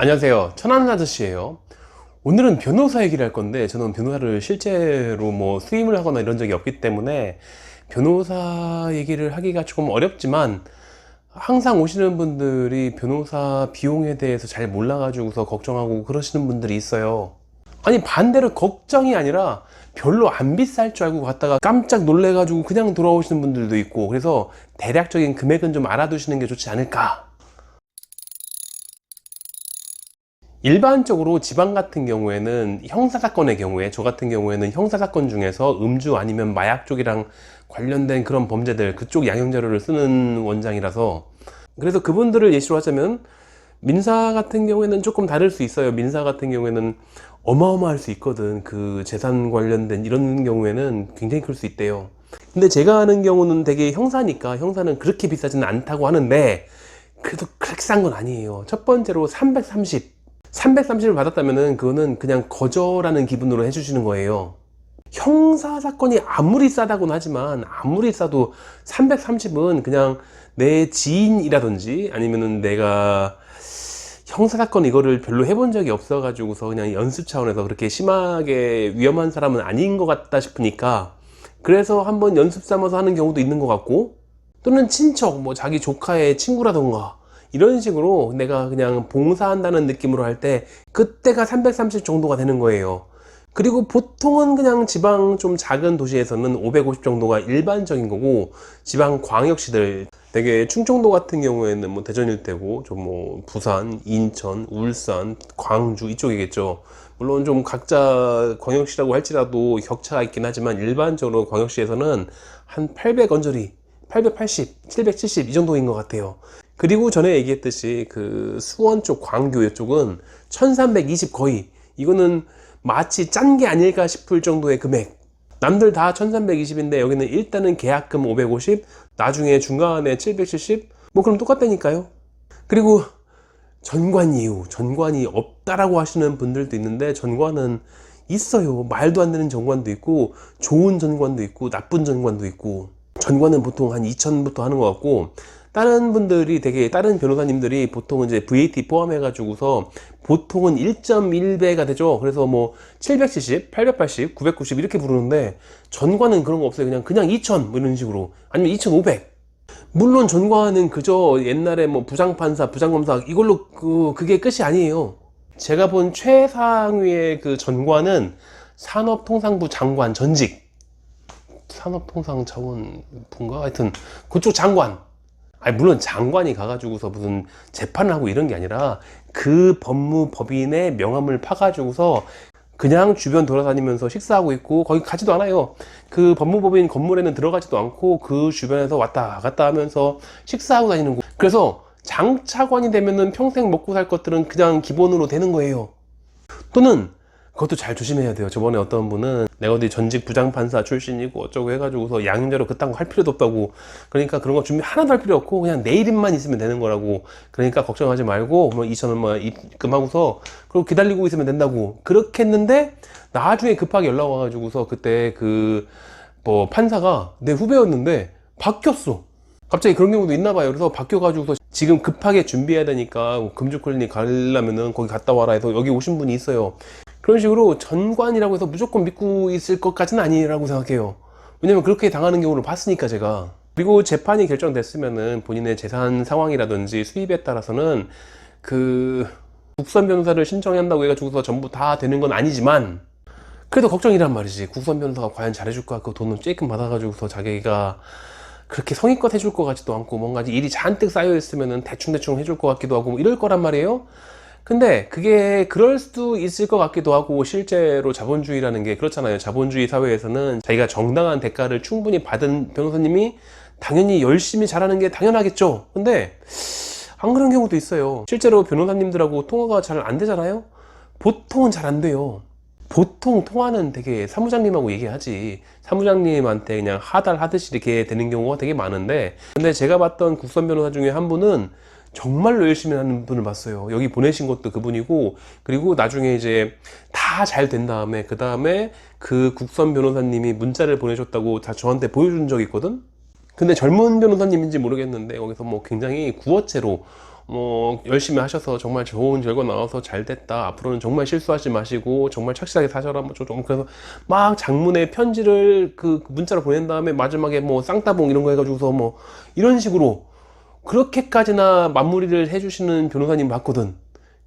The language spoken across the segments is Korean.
안녕하세요. 천안 아저씨예요. 오늘은 변호사 얘기를 할 건데 저는 변호사를 실제로 뭐 수임을 하거나 이런 적이 없기 때문에 변호사 얘기를 하기가 조금 어렵지만 항상 오시는 분들이 변호사 비용에 대해서 잘 몰라 가지고서 걱정하고 그러시는 분들이 있어요. 아니 반대로 걱정이 아니라 별로 안 비쌀 줄 알고 갔다가 깜짝 놀래 가지고 그냥 돌아오시는 분들도 있고 그래서 대략적인 금액은 좀 알아두시는 게 좋지 않을까 일반적으로 지방 같은 경우에는 형사사건의 경우에 저 같은 경우에는 형사사건 중에서 음주 아니면 마약 쪽이랑 관련된 그런 범죄들 그쪽 양형자료를 쓰는 원장이라서 그래서 그분들을 예시로 하자면 민사 같은 경우에는 조금 다를 수 있어요. 민사 같은 경우에는 어마어마할 수 있거든. 그 재산 관련된 이런 경우에는 굉장히 클 수 있대요. 근데 제가 아는 경우는 되게 형사니까 형사는 그렇게 비싸지는 않다고 하는데 그래도 그렇게 싼 건 아니에요. 첫 번째로 330 330을 받았다면은 그거는 그냥 거절하는 기분으로 해주시는 거예요. 형사 사건이 아무리 싸다고는 하지만 아무리 싸도 330은 그냥 내 지인이라든지 아니면은 내가 형사 사건 이거를 별로 해본 적이 없어 가지고서 그냥 연습 차원에서 그렇게 심하게 위험한 사람은 아닌 것 같다 싶으니까 그래서 한번 연습 삼아서 하는 경우도 있는 것 같고 또는 친척 뭐 자기 조카의 친구라던가 이런 식으로 내가 그냥 봉사한다는 느낌으로 할 때 그때가 330 정도가 되는 거예요. 그리고 보통은 그냥 지방 좀 작은 도시에서는 550 정도가 일반적인 거고 지방 광역시들 되게 충청도 같은 경우에는 뭐 대전일 테고 좀 뭐 부산, 인천, 울산, 광주 이쪽이겠죠. 물론 좀 각자 광역시라고 할지라도 격차가 있긴 하지만 일반적으로 광역시에서는 한 800 언저리 880, 770 이 정도인 것 같아요. 그리고 전에 얘기했듯이 그 수원 쪽 광교 쪽은 1320 거의. 이거는 마치 짠 게 아닐까 싶을 정도의 금액. 남들 다 1320인데 여기는 일단은 계약금 550 나중에 중간에 770뭐 그럼 똑같다니까요. 그리고 전관 이유 전관이 없다라고 하시는 분들도 있는데 전관은 있어요. 말도 안 되는 전관도 있고 좋은 전관도 있고 나쁜 전관도 있고. 전관은 보통 한 2천부터 하는 것 같고 다른 분들이 되게 다른 변호사님들이 보통은 이제 VAT 포함해 가지고서 보통은 1.1배가 되죠. 그래서 뭐 770, 880, 990 이렇게 부르는데 전과는 그런 거 없어요. 그냥 그냥 2,000 뭐 이런 식으로 아니면 2,500. 물론 전과는 그저 옛날에 뭐 부장판사, 부장검사 이걸로 그 그게 끝이 아니에요. 제가 본 최상위의 그 전과는 산업통상부 장관 전직 산업통상자원부인가 하여튼 그쪽 장관 아니 물론 장관이 가가지고서 무슨 재판을 하고 이런 게 아니라 그 법무법인의 명함을 파가지고서 그냥 주변 돌아다니면서 식사하고 있고 거기 가지도 않아요. 그 법무법인 건물에는 들어가지도 않고 그 주변에서 왔다 갔다 하면서 식사하고 다니는 거. 그래서 장차관이 되면은 평생 먹고 살 것들은 그냥 기본으로 되는 거예요. 또는 그것도 잘 조심해야 돼요. 저번에 어떤 분은 내가 어디 전직 부장판사 출신이고 어쩌고 해가지고서 양자로 그딴 거 할 필요도 없다고. 그러니까 그런 거 준비 하나도 할 필요 없고 그냥 내 이름만 있으면 되는 거라고. 그러니까 걱정하지 말고 뭐 2천 원만 입금하고서 그리고 기다리고 있으면 된다고. 그렇게 했는데 나중에 급하게 연락 와가지고서 그때 그 뭐 판사가 내 후배였는데 바뀌었어. 갑자기 그런 경우도 있나 봐요. 그래서 바뀌어가지고서 지금 급하게 준비해야 되니까 금주 클리닉 가려면은 거기 갔다 와라 해서 여기 오신 분이 있어요. 그런 식으로 전관이라고 해서 무조건 믿고 있을 것까지는 아니라고 생각해요. 왜냐면 그렇게 당하는 경우를 봤으니까 제가. 그리고 재판이 결정됐으면은 본인의 재산 상황이라든지 수입에 따라서는 그 국선 변호사를 신청한다고 해가지고서 전부 다 되는 건 아니지만 그래도 걱정이란 말이지. 국선 변호사가 과연 잘해줄까? 그 돈을 쬐끔 받아가지고서 자기가 그렇게 성의껏 해줄 것 같지도 않고 뭔가 일이 잔뜩 쌓여 있으면은 대충대충 해줄 것 같기도 하고 뭐 이럴 거란 말이에요. 근데 그게 그럴 수도 있을 것 같기도 하고 실제로 자본주의라는 게 그렇잖아요. 자본주의 사회에서는 자기가 정당한 대가를 충분히 받은 변호사님이 당연히 열심히 잘하는 게 당연하겠죠. 근데 안 그런 경우도 있어요. 실제로 변호사님들하고 통화가 잘 안 되잖아요. 보통은 잘 안 돼요. 보통 통화는 되게 사무장님하고 얘기하지 사무장님한테 그냥 하달 하듯이 이렇게 되는 경우가 되게 많은데 근데 제가 봤던 국선 변호사 중에 한 분은 정말로 열심히 하는 분을 봤어요. 여기 보내신 것도 그분이고, 그리고 나중에 이제 다 잘 된 다음에, 그 다음에 그 국선 변호사님이 문자를 보내줬다고 다 저한테 보여준 적이 있거든? 근데 젊은 변호사님인지 모르겠는데, 거기서 뭐 굉장히 구어체로 뭐 열심히 하셔서 정말 좋은 결과 나와서 잘 됐다. 앞으로는 정말 실수하지 마시고 정말 착실하게 사셔라. 뭐 좀 그래서 막 장문의 편지를 그 문자로 보낸 다음에 마지막에 뭐 쌍따봉 이런 거 해가지고서 뭐 이런 식으로 그렇게까지나 마무리를 해주시는 변호사님 봤거든.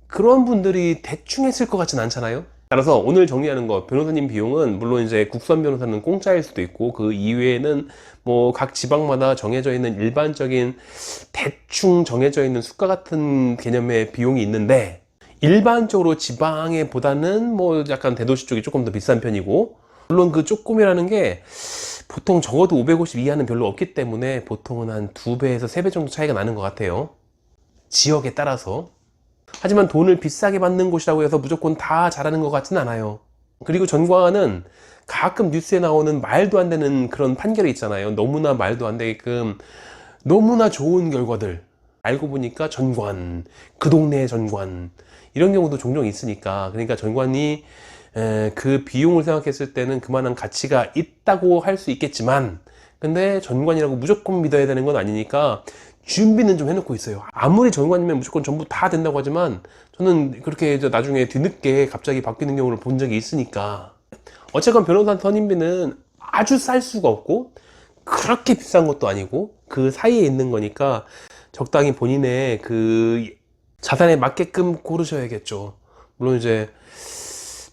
그런 분들이 대충 했을 것 같진 않잖아요. 따라서 오늘 정리하는 거 변호사님 비용은 물론 이제 국선 변호사는 공짜일 수도 있고 그 이외에는 뭐 각 지방마다 정해져 있는 일반적인 대충 정해져 있는 수가 같은 개념의 비용이 있는데 일반적으로 지방에 보다는 뭐 약간 대도시 쪽이 조금 더 비싼 편이고 물론 그 조금이라는 게 보통 적어도 550 이하는 별로 없기 때문에 보통은 한 두 배에서 세 배 정도 차이가 나는 것 같아요. 지역에 따라서. 하지만 돈을 비싸게 받는 곳이라고 해서 무조건 다 잘하는 것 같진 않아요. 그리고 전과는 가끔 뉴스에 나오는 말도 안 되는 그런 판결이 있잖아요. 너무나 말도 안 되게끔 너무나 좋은 결과들. 알고 보니까 전관, 그 동네의 전관. 이런 경우도 종종 있으니까. 그러니까 전관이 에, 그 비용을 생각했을 때는 그만한 가치가 있다고 할 수 있겠지만, 근데 전관이라고 무조건 믿어야 되는 건 아니니까 준비는 좀 해놓고 있어요. 아무리 전관이면 무조건 전부 다 된다고 하지만 저는 그렇게 나중에 뒤늦게 갑자기 바뀌는 경우를 본 적이 있으니까 어쨌건 변호사 선임비는 아주 쌀 수가 없고 그렇게 비싼 것도 아니고 그 사이에 있는 거니까 적당히 본인의 그 자산에 맞게끔 고르셔야겠죠. 물론 이제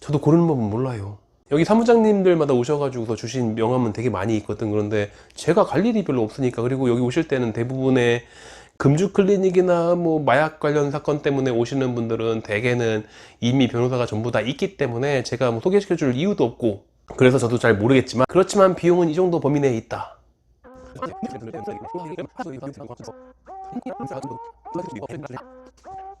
저도 고르는 법은 몰라요. 여기 사무장님들마다 오셔가지고서 주신 명함은 되게 많이 있거든. 그런데 제가 갈 일이 별로 없으니까 그리고 여기 오실 때는 대부분의 금주 클리닉이나 뭐 마약 관련 사건 때문에 오시는 분들은 대개는 이미 변호사가 전부 다 있기 때문에 제가 뭐 소개시켜 줄 이유도 없고 그래서 저도 잘 모르겠지만 그렇지만 비용은 이 정도 범위 내에 있다.